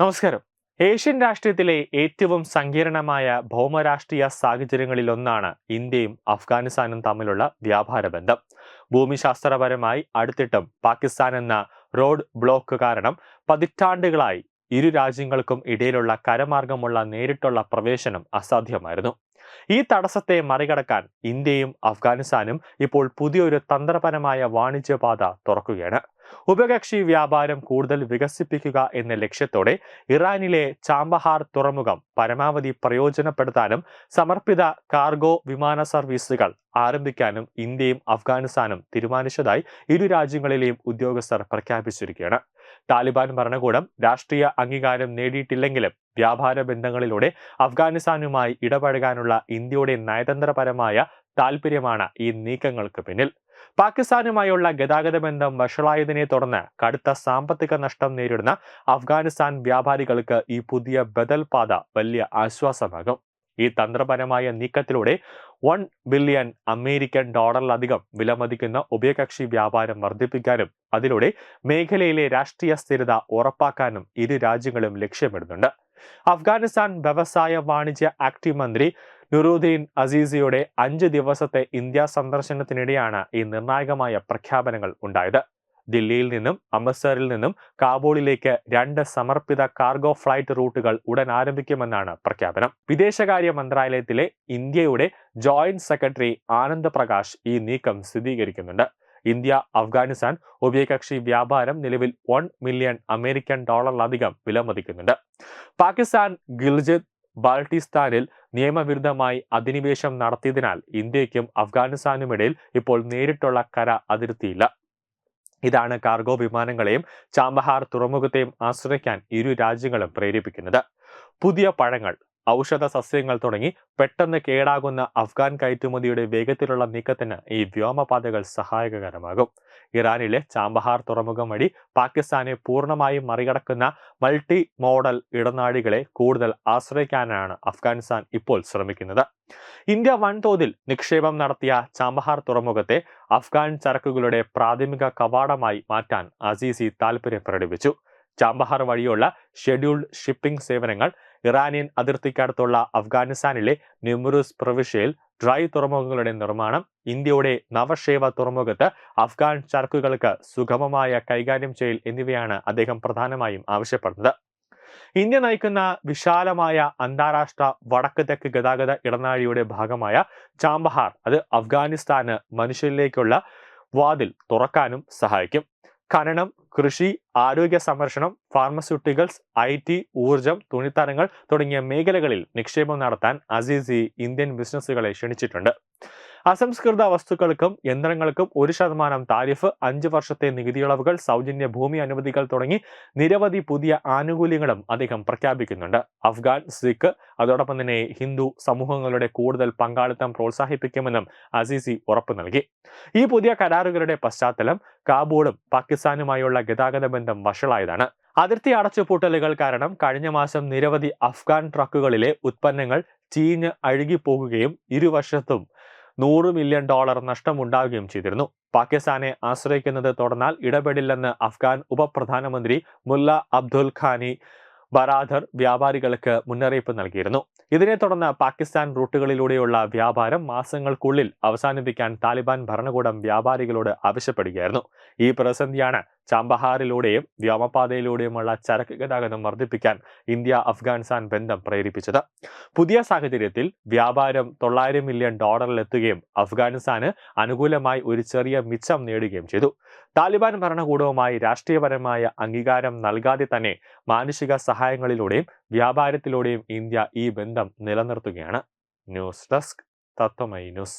നമസ്കാരം. ഏഷ്യൻ രാഷ്ട്രീയത്തിലെ ഏറ്റവും സങ്കീർണമായ ഭൗമരാഷ്ട്രീയ സാഹചര്യങ്ങളിലൊന്നാണ് ഇന്ത്യയും അഫ്ഗാനിസ്ഥാനും തമ്മിലുള്ള വ്യാപാര ബന്ധം. ഭൂമിശാസ്ത്രപരമായി അടുത്തിട്ടും പാകിസ്ഥാൻ എന്ന റോഡ് ബ്ലോക്ക് കാരണം പതിറ്റാണ്ടുകളായി ഇരു രാജ്യങ്ങൾക്കും ഇടയിലുള്ള കരമാർഗമുള്ള നേരിട്ടുള്ള പ്രവേശനം അസാധ്യമായിരുന്നു. ഈ തടസ്സത്തെ മറികടക്കാൻ ഇന്ത്യയും അഫ്ഗാനിസ്ഥാനും ഇപ്പോൾ പുതിയൊരു തന്ത്രപരമായ വാണിജ്യപാത തുറക്കുകയാണ്. ഉഭയകക്ഷി വ്യാപാരം കൂടുതൽ വികസിപ്പിക്കുക എന്ന ലക്ഷ്യത്തോടെ ഇറാനിലെ ചാമ്പഹാർ തുറമുഖം പരമാവധി പ്രയോജനപ്പെടുത്താനും സമർപ്പിത കാർഗോ വിമാന സർവീസുകൾ ആരംഭിക്കാനും ഇന്ത്യയും അഫ്ഗാനിസ്ഥാനും തീരുമാനിച്ചതായി ഇരു രാജ്യങ്ങളിലെയും ഉദ്യോഗസ്ഥർ പ്രഖ്യാപിച്ചിരിക്കുകയാണ്. താലിബാൻ ഭരണകൂടം രാഷ്ട്രീയ അംഗീകാരം നേടിയിട്ടില്ലെങ്കിലും വ്യാപാര ബന്ധങ്ങളിലൂടെ അഫ്ഗാനിസ്ഥാനുമായി ഇടപഴകാനുള്ള ഇന്ത്യയുടെ നയതന്ത്രപരമായ താൽപര്യമാണ് ഈ നീക്കങ്ങൾക്ക് പിന്നിൽ. പാകിസ്ഥാനുമായുള്ള ഗതാഗത ബന്ധം വഷളായതിനെ തുടർന്ന് കടുത്ത സാമ്പത്തിക നഷ്ടം നേരിടുന്ന അഫ്ഗാനിസ്ഥാൻ വ്യാപാരികൾക്ക് ഈ പുതിയ ബദൽ പാത വലിയ ആശ്വാസമാകും. ഈ തന്ത്രപരമായ നീക്കത്തിലൂടെ വൺ ബില്യൺ അമേരിക്കൻ ഡോളറിലധികം വിലമതിക്കുന്ന ഉഭയകക്ഷി വ്യാപാരം വർദ്ധിപ്പിക്കാനും അതിലൂടെ മേഖലയിലെ രാഷ്ട്രീയ സ്ഥിരത ഉറപ്പാക്കാനും ഇരു രാജ്യങ്ങളും ലക്ഷ്യമിടുന്നുണ്ട്. അഫ്ഗാനിസ്ഥാൻ വ്യവസായ വാണിജ്യ ആക്ടീവ് മന്ത്രി നുറുദ്ദീൻ അസീസിയുടെ അഞ്ച് ദിവസത്തെ ഇന്ത്യ സന്ദർശനത്തിനിടെയാണ് ഈ നിർണായകമായ പ്രഖ്യാപനങ്ങൾ ഉണ്ടായത്. ദില്ലിയിൽ നിന്നും അമൃത്സറിൽ നിന്നും കാബൂളിലേക്ക് രണ്ട് സമർപ്പിത കാർഗോ ഫ്ലൈറ്റ് റൂട്ടുകൾ ഉടൻ ആരംഭിക്കുമെന്നാണ് പ്രഖ്യാപനം. വിദേശകാര്യ മന്ത്രാലയത്തിലെ ഇന്ത്യയുടെ ജോയിന്റ് സെക്രട്ടറി ആനന്ദ് പ്രകാശ് ഈ നീക്കം സ്ഥിരീകരിക്കുന്നുണ്ട്. ഇന്ത്യ അഫ്ഗാനിസ്ഥാൻ ഉഭയകക്ഷി വ്യാപാരം നിലവിൽ വൺ മില്യൺ അമേരിക്കൻ ഡോളറിലധികം വിലമതിക്കുന്നുണ്ട്. പാകിസ്ഥാൻ ഗിൽജിത് ബാൾട്ടിസ്ഥാനിൽ നിയമവിരുദ്ധമായി അധിനിവേശം നടത്തിയതിനാൽ ഇന്ത്യയ്ക്കും അഫ്ഗാനിസ്ഥാനുമിടയിൽ ഇപ്പോൾ നേരിട്ടുള്ള കര അതിർത്തിയില്ല. ഇതാണ് കാർഗോ വിമാനങ്ങളെയും ചാമ്പഹാർ തുറമുഖത്തെയും ആശ്രയിക്കാൻ ഇരു രാജ്യങ്ങളും പ്രേരിപ്പിക്കുന്നത്. പുതിയ പഴങ്ങൾ ഔഷധ സസ്യങ്ങൾ തുടങ്ങി പെട്ടെന്ന് കേടാകുന്ന അഫ്ഗാൻ കയറ്റുമതിയുടെ വേഗത്തിലുള്ള നീക്കത്തിന് ഈ വ്യോമപാതകൾ സഹായകരമാകും. ഇറാനിലെ ചാമ്പഹാർ തുറമുഖം വഴി പാകിസ്ഥാനെ പൂർണമായും മറികടക്കുന്ന മൾട്ടി മോഡൽ ഇടനാഴികളെ കൂടുതൽ ആശ്രയിക്കാനാണ് അഫ്ഗാനിസ്ഥാൻ ഇപ്പോൾ ശ്രമിക്കുന്നത്. ഇന്ത്യ വൻതോതിൽ നിക്ഷേപം നടത്തിയ ചാമ്പഹാർ തുറമുഖത്തെ അഫ്ഗാൻ ചരക്കുകളുടെ പ്രാഥമിക കവാടമായി മാറ്റാൻ അസീസി താൽപര്യം പ്രകടിപ്പിച്ചു ചാമ്പഹാർ വഴിയുള്ള ഷെഡ്യൂൾഡ് ഷിപ്പിംഗ് സേവനങ്ങൾ ഇറാനിയൻ അതിർത്തിക്കടുത്തുള്ള അഫ്ഗാനിസ്ഥാനിലെ നിമുറുസ് പ്രവിശ്യയിൽ ഡ്രൈ തുറമുഖങ്ങളുടെ നിർമ്മാണം ഇന്ത്യയുടെ നവശേവ തുറമുഖത്ത് അഫ്ഗാൻ ചരക്കുകൾക്ക് സുഗമമായ കൈകാര്യം ചെയ്യൽ എന്നിവയാണ് അദ്ദേഹം പ്രധാനമായും ആവശ്യപ്പെടുന്നത്. ഇന്ത്യ നയിക്കുന്ന വിശാലമായ അന്താരാഷ്ട്ര വടക്ക് തെക്ക് ഗതാഗത ഇടനാഴിയുടെ ഭാഗമായ ചാമ്പഹാർ അത് അഫ്ഗാനിസ്ഥാന് മനുഷ്യരിലേക്കുള്ള വാതിൽ തുറക്കാനും സഹായിക്കും. ഖനനം കൃഷി ആരോഗ്യ സംരക്ഷണം ഫാർമസ്യൂട്ടിക്കൽസ് ഐ ടി ഊർജം തുണിത്തരങ്ങൾ തുടങ്ങിയ മേഖലകളിൽ നിക്ഷേപം നടത്താൻ അസീസി ഇന്ത്യൻ ബിസിനസ്സുകളെ ക്ഷണിച്ചിട്ടുണ്ട്. അസംസ്കൃത വസ്തുക്കൾക്കും യന്ത്രങ്ങൾക്കും ഒരു ശതമാനം താരിഫ് അഞ്ച് വർഷത്തെ നികുതിയിളവുകൾ സൗജന്യ ഭൂമി അനുമതികൾ തുടങ്ങി നിരവധി പുതിയ ആനുകൂല്യങ്ങളും അദ്ദേഹം പ്രഖ്യാപിക്കുന്നുണ്ട്. അഫ്ഗാൻ സിഖ് അതോടൊപ്പം തന്നെ ഹിന്ദു സമൂഹങ്ങളുടെ കൂടുതൽ പങ്കാളിത്തം പ്രോത്സാഹിപ്പിക്കുമെന്നും അസീസി ഉറപ്പു നൽകി. ഈ പുതിയ കരാറുകളുടെ പശ്ചാത്തലം കാബൂളും പാകിസ്ഥാനുമായുള്ള ഗതാഗത ബന്ധം വഷളായതാണ്. അതിർത്തി അടച്ചുപൂട്ടലുകൾ കാരണം കഴിഞ്ഞ മാസം നിരവധി അഫ്ഗാൻ ട്രക്കുകളിലെ ഉത്പന്നങ്ങൾ ചീഞ്ഞ് അഴുകിപ്പോകുകയും ഇരുവശത്തും നൂറ് മില്യൺ ഡോളർ നഷ്ടമുണ്ടാകുകയും ചെയ്തിരുന്നു. പാകിസ്ഥാനെ ആശ്രയിക്കുന്നത് തുടർന്നാൽ ഇടപെടില്ലെന്ന് അഫ്ഗാൻ ഉപപ്രധാനമന്ത്രി മുല്ല അബ്ദുൽ ഖാനി ബറാധർ വ്യാപാരികൾക്ക് മുന്നറിയിപ്പ് നൽകിയിരുന്നു. ഇതിനെ തുടർന്ന് പാകിസ്ഥാൻ റൂട്ടുകളിലൂടെയുള്ള വ്യാപാരം മാസങ്ങൾക്കുള്ളിൽ അവസാനിപ്പിക്കാൻ താലിബാൻ ഭരണകൂടം വ്യാപാരികളോട് ആവശ്യപ്പെടുകയായിരുന്നു. ഈ പ്രതിസന്ധിയാണ് ചാമ്പഹാറിലൂടെയും വ്യോമപാതയിലൂടെയുമുള്ള ചരക്ക് ഗതാഗതം വർദ്ധിപ്പിക്കാൻ ഇന്ത്യ അഫ്ഗാനിസ്ഥാൻ ബന്ധം പ്രേരിപ്പിച്ചത്. പുതിയ സാഹചര്യത്തിൽ വ്യാപാരം തൊള്ളായിരം മില്യൺ ഡോളറിലെത്തുകയും അഫ്ഗാനിസ്ഥാന് അനുകൂലമായി ഒരു ചെറിയ മിച്ചം നേടുകയും ചെയ്തു. താലിബാൻ ഭരണകൂടവുമായി രാഷ്ട്രീയപരമായ അംഗീകാരം നൽകാതെ തന്നെ മാനുഷിക സഹായങ്ങളിലൂടെയും വ്യാപാരത്തിലൂടെയും ഇന്ത്യ ഈ ബന്ധം നിലനിർത്തുകയാണ്. News desk Tatwamayi news.